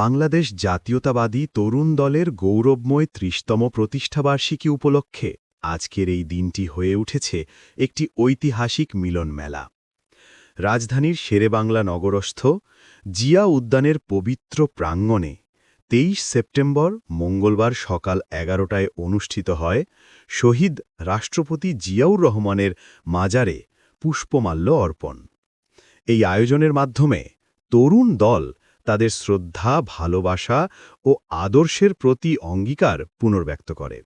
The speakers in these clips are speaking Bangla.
বাংলাদেশ জাতীয়তাবাদী তরুণ দলের গৌরবময় ত্রিশতম প্রতিষ্ঠাবার্ষিকী উপলক্ষে আজকের এই দিনটি হয়ে উঠেছে একটি ঐতিহাসিক মিলন মেলা। রাজধানীর শেরেবাংলা নগরস্থ জিয়া উদ্যানের পবিত্র প্রাঙ্গণে তেইশ সেপ্টেম্বর মঙ্গলবার সকাল এগারোটায় অনুষ্ঠিত হয় শহীদ রাষ্ট্রপতি জিয়াউর রহমানের মাজারে পুষ্পমাল্য অর্পণ। এই আয়োজনের মাধ্যমে তরুণ দল তাদের শ্রদ্ধা, ভালোবাসা ও আদর্শের প্রতি অঙ্গীকার পুনর্ব্যক্ত করে।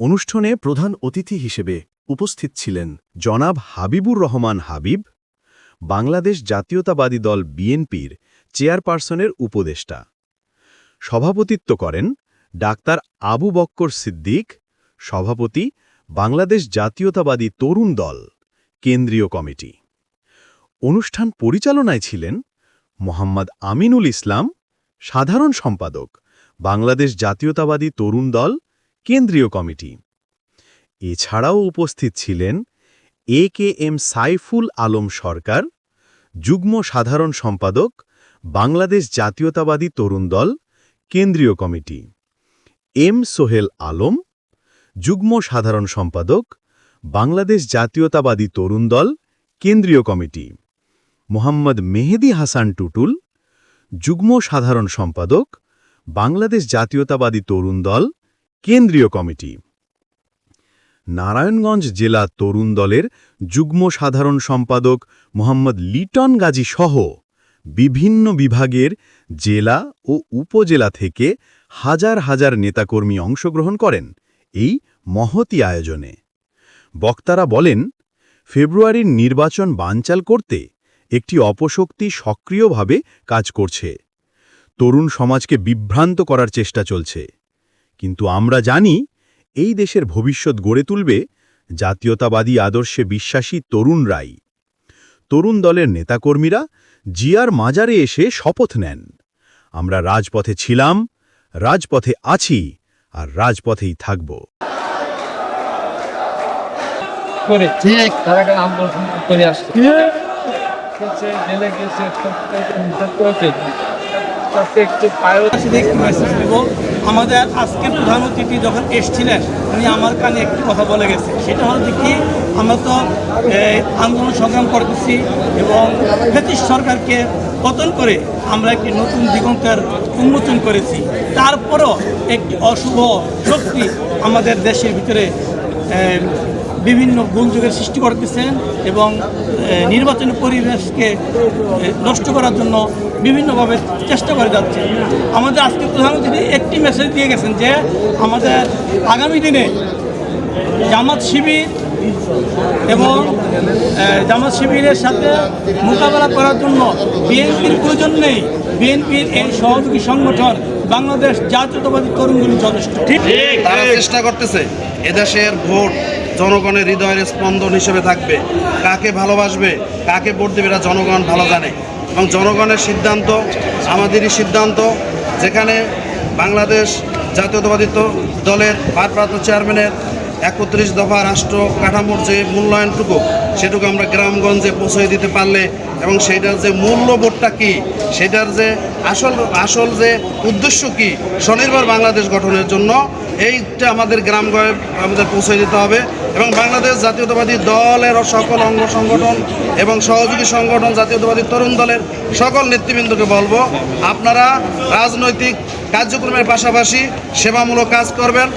অনুষ্ঠানে প্রধান অতিথি হিসেবে উপস্থিত ছিলেন জনাব হাবিবুর রহমান হাবিব, বাংলাদেশ জাতীয়তাবাদী দল বিএনপির চেয়ারপারসনের উপদেষ্টা। সভাপতিত্ব করেন ডাক্তার আবু বক্কর সিদ্দিক, সভাপতি বাংলাদেশ জাতীয়তাবাদী তরুণ দল, কেন্দ্রীয় কমিটি। অনুষ্ঠান পরিচালনায় ছিলেন মোহাম্মদ আমিনুল ইসলাম, সাধারণ সম্পাদক, বাংলাদেশ জাতীয়তাবাদী তরুণ দল, কেন্দ্রীয় কমিটি। এছাড়াও উপস্থিত ছিলেন A K M Saiful Alam Sarkar, যুগ্ম সাধারণ সম্পাদক, বাংলাদেশ জাতীয়তাবাদী তরুণ দল, কেন্দ্রীয় কমিটি। এম সোহেল আলম, যুগ্ম সাধারণ সম্পাদক, বাংলাদেশ জাতীয়তাবাদী তরুণ দল, কেন্দ্রীয় কমিটি। মোহাম্মদ মেহেদি হাসান টুটুল, যুগ্ম সাধারণ সম্পাদক, বাংলাদেশ জাতীয়তাবাদী তরুণ দল, কেন্দ্রীয় কমিটি। নারায়ণগঞ্জ জেলা তরুণ দলের যুগ্ম সাধারণ সম্পাদক মোহাম্মদ লিটন গাজী সহ বিভিন্ন বিভাগের জেলা ও উপজেলা থেকে হাজার হাজার নেতাকর্মী অংশগ্রহণ করেন এই মহতি আয়োজনে। বক্তারা বলেন, ফেব্রুয়ারির নির্বাচন বানচাল করতে একটি অপশক্তি সক্রিয়ভাবে কাজ করছে। তরুণ সমাজকে বিভ্রান্ত করার চেষ্টা চলছে। কিন্তু আমরা জানি এই দেশের ভবিষ্যৎ গড়ে তুলবে জাতীয়তাবাদী আদর্শে বিশ্বাসী তরুণরাই তরুণ দলের নেতাকর্মীরা জিয়ার মাজারে এসে শপথ নেন। আমরা রাজপথে ছিলাম রাজপথে আছি আর রাজপথেই থাকব। করে। ঠিক তারা করে আসছে। আমাদের আজকের প্রধান অতিথি যখন এসছিলেন, উনি আমার কানে একটি কথা বলে গেছে। সেটা হলো কি আমরা তো আন্দোলন সংগ্রাম করতেছি এবং ব্রিটিশ সরকারকে পতন করে আমরা একটি নতুন দিগন্তের উন্মোচন করেছি। তারপরও একটি অশুভ শক্তি আমাদের দেশের ভিতরে বিভিন্ন গোলযোগের সৃষ্টি করতেছেন এবং নির্বাচনী পরিবেশকে নষ্ট করার জন্য বিভিন্নভাবে চেষ্টা করে যাচ্ছে আমাদের আজকে প্রধানমন্ত্রী একটি মেসেজ দিয়ে গেছেন যে, আমাদের আগামী দিনে জামাত শিবির এবং জামাত শিবিরের সাথে মোকাবেলা করার জন্য বিএনপির প্রয়োজন নেই। বিএনপির এই সহযোগী সংগঠন বাংলাদেশ জাতীয়তাবাদী তরুণগুলি যথেষ্ট। ঠিক, তারা চেষ্টা করতেছে এদেশের ভোট জনগণের হৃদয়ের স্পন্দন হিসেবে থাকবে। কাকে ভালোবাসবে, কাকে ভোট দেবে এরা জনগণ ভালো জানে। এবং জনগণের সিদ্ধান্ত, আমাদেরই সিদ্ধান্ত, যেখানে বাংলাদেশ জাতীয়তাবাদী দলের ভারপ্রাপ্ত চেয়ারম্যানের একত্রিশ দফা রাষ্ট্র কাঠামোর যে মূল্যায়নটুকু, সেটুকু আমরা গ্রামগঞ্জে পৌঁছে দিতে পারলে এবং সেটার যে মূল্যবোধটা কি, সেটার যে আসল আসল যে উদ্দেশ্য কি, স্বনির্ভর বাংলাদেশ গঠনের জন্য এইটা আমাদের গ্রাম গ্রামগঞ্জে আমাদের পৌঁছে দিতে হবে এবং বাংলাদেশ জাতীয়তাবাদী দলের সকল অঙ্গ সংগঠন এবং সহযোগী সংগঠন, জাতীয়তাবাদী তরুণ দলের সকল নেতৃবৃন্দকে বলব, আপনারা রাজনৈতিক কার্যক্রমের পাশাপাশি সেবামূলক কাজ করবেন।